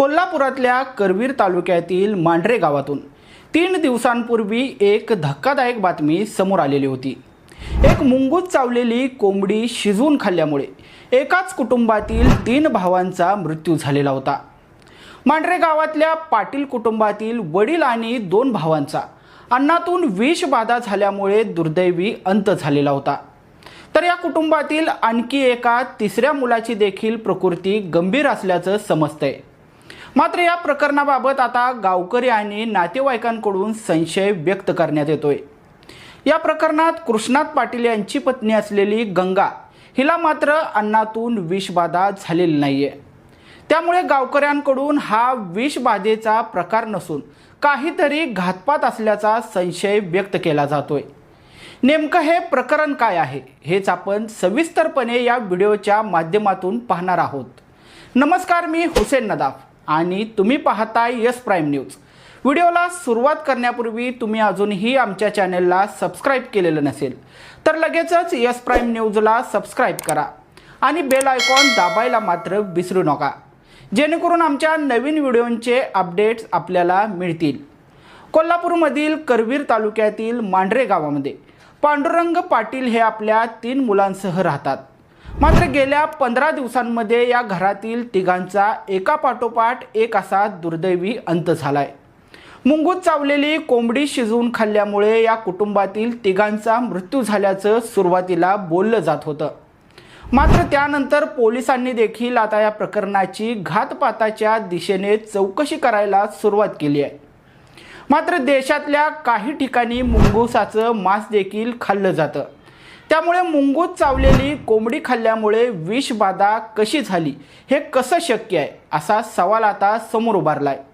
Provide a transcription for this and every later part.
कोल्हापुरातल्या करवीर तालुक्यातील मांढरे गावातून तीन दिवसांपूर्वी एक धक्कादायक बातमी समोर आलेली होती. एक मुंगूत चावलेली कोंबडी शिजवून खाल्ल्यामुळे एकाच कुटुंबातील तीन भावांचा मृत्यू झालेला होता. मांढरे गावातल्या पाटील कुटुंबातील वडील आणि दोन भावांचा अन्नातून विष बाधा झाल्यामुळे दुर्दैवी अंत झालेला होता. तर या कुटुंबातील आणखी एका तिसऱ्या मुलाची देखील प्रकृती गंभीर असल्याचं समजतंय. मात्र या प्रकरणाबाबत आता गावकरी आणि नातेवाईकांकडून संशय व्यक्त करण्यात येतोय. या प्रकरणात कृष्णात पाटील यांची पत्नी असलेली गंगा हिला मात्र अन्नातून विषबाधा झालेली नाहीये. त्यामुळे गावकऱ्यांकडून हा विषबाधेचा प्रकार नसून काहीतरी घातपात असल्याचा संशय व्यक्त केला जातोय. नेमकं हे प्रकरण काय आहे हेच आपण सविस्तरपणे या व्हिडिओच्या माध्यमातून पाहणार आहोत. नमस्कार मी हुसेन नदाफ. आणि तुम्ही पाहताय यस प्राईम न्यूज. व्हिडिओला सुरुवात करण्यापूर्वी तुम्ही अजूनही आमच्या चॅनेलला सबस्क्राईब केलेलं नसेल तर लगेचच यस प्राईम न्यूजला सबस्क्राईब करा आणि बेल आयकॉन दाबायला मात्र विसरू नका जेणेकरून आमच्या नवीन व्हिडिओंचे अपडेट्स आपल्याला मिळतील. कोल्हापूरमधील करवीर तालुक्यातील मांढरे गावामध्ये पांडुरंग पाटील हे आपल्या तीन मुलांसह राहतात. मात्र गेल्या पंधरा दिवसांमध्ये या घरातील तिघांचा एका पाठोपाठ एक असा दुर्दैवी अंत झालाय. मुंगूत चावलेली कोंबडी शिजवून खाल्ल्यामुळे या कुटुंबातील तिघांचा मृत्यू झाल्याचं सुरुवातीला बोललं जात होतं. मात्र त्यानंतर पोलिसांनी देखील आता या प्रकरणाची घातपाताच्या दिशेने चौकशी करायला सुरुवात केली आहे. मात्र देशातल्या काही ठिकाणी मुंगूसाचं मांस देखील खाल्लं जातं. त्यामुळे मुंगूत चावलेली कोंबडी खाल्ल्यामुळे विषबाधा कशी झाली हे कसं शक्य आहे असा सवाल आता समोर उभारला आहे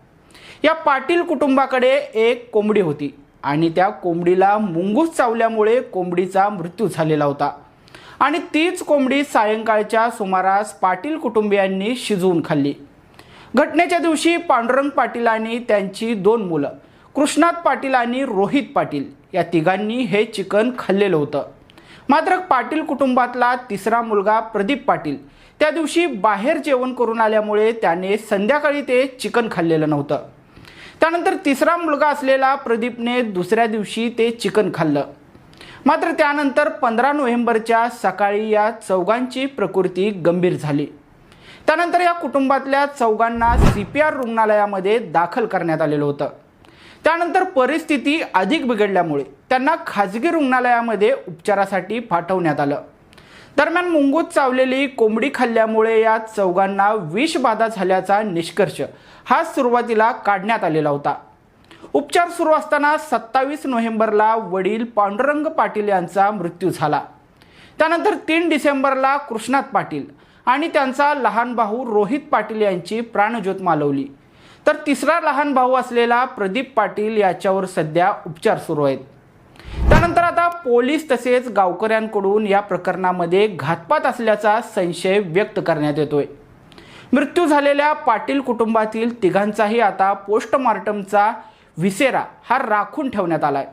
या पाटील कुटुंबाकडे एक कोंबडी होती आणि त्या कोंबडीला मुंगूस चावल्यामुळे कोंबडीचा मृत्यू झालेला होता. आणि तीच कोंबडी सायंकाळच्या सुमारास पाटील कुटुंबियांनी शिजवून खाल्ली. घटनेच्या दिवशी पांडुरंग पाटील आणि त्यांची दोन मुलं कृष्णात पाटील आणि रोहित पाटील या तिघांनी हे चिकन खाल्लेलं होतं. मात्र पाटील कुटुंबातला तिसरा मुलगा प्रदीप पाटील. त्या दिवशी बाहेर जेवण करून आल्यामुळे त्याने संध्याकाळी ते चिकन खाल्लेलं नव्हतं. त्यानंतर तिसरा मुलगा असलेला प्रदीपने दुसऱ्या दिवशी ते चिकन खाल्लं. मात्र त्यानंतर पंधरा नोव्हेंबरच्या सकाळी या चौघांची प्रकृती गंभीर झाली. त्यानंतर या कुटुंबातल्या चौघांना सी पी आर रुग्णालयामध्ये दाखल करण्यात आलेलं होतं. त्यानंतर परिस्थिती अधिक बिघडल्यामुळे त्यांना खाजगी रुग्णालयामध्ये उपचारासाठी पाठवण्यात आलं. दरम्यान मुंगूत चावलेली कोंबडी खाल्ल्यामुळे या चौघांना विषबाधा झाल्याचा निष्कर्ष हा सुरुवातीला काढण्यात आलेला होता. उपचार सुरू असताना सत्तावीस नोव्हेंबरला वडील पांडुरंग पाटील यांचा मृत्यू झाला. त्यानंतर तीन डिसेंबरला कृष्णात पाटील आणि त्यांचा लहान भाऊ रोहित पाटील यांची प्राणज्योत मालवली. तर तिसरा लहान भाऊ असलेला प्रदीप पाटील याच्यावर सध्या उपचार सुरू आहेत. त्यानंतर आता पोलीस तसेच गावकऱ्यांकडून या प्रकरणामध्ये घातपात असल्याचा संशय व्यक्त करण्यात येतोय. मृत्यू झालेल्या पाटील कुटुंबातील तिघांचाही आता पोस्टमार्टमचा विसेरा हा राखून ठेवण्यात आलाय.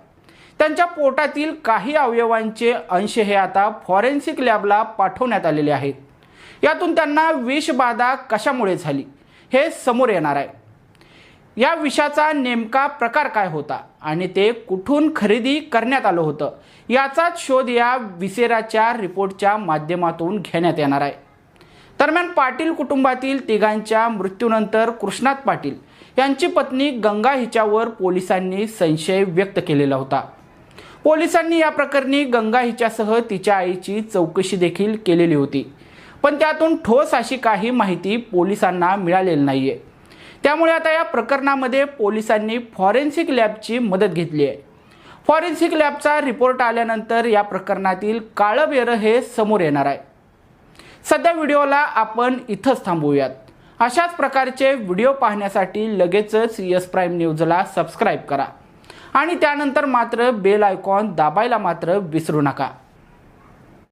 त्यांच्या पोटातील काही अवयवांचे अंश हे आता फॉरेन्सिक लॅबला पाठवण्यात आलेले आहेत. यातून त्यांना विषबाधा कशामुळे झाली हे समोर येणार आहे. या विषाचा नेमका प्रकार काय होता आणि ते कुठून खरेदी करण्यात आलं होतं याचाच शोध या विसेराच्या रिपोर्टच्या माध्यमातून घेण्यात येणार आहे. दरम्यान पाटील कुटुंबातील तिघांच्या मृत्यूनंतर कृष्णात पाटील यांची पत्नी गंगा हिच्यावर पोलिसांनी संशय व्यक्त केलेला होता. पोलिसांनी या प्रकरणी गंगा हिच्यासह तिच्या आईची चौकशी देखील केलेली होती. पण त्यातून ठोस अशी काही माहिती पोलिसांना मिळालेली नाहीये. त्यामुळे आता या प्रकरणामध्ये पोलिसांनी फॉरेन्सिक लॅबची मदत घेतली आहे. फॉरेन्सिक लॅबचा रिपोर्ट आल्यानंतर या प्रकरणातील काळं बेरं हे समोर येणार आहे. सध्या व्हिडिओला आपण इथंच थांबवूयात. अशाच प्रकारचे व्हिडिओ पाहण्यासाठी लगेचच यस प्राईम न्यूजला सबस्क्राईब करा. आणि त्यानंतर मात्र बेल आयकॉन दाबायला मात्र विसरू नका.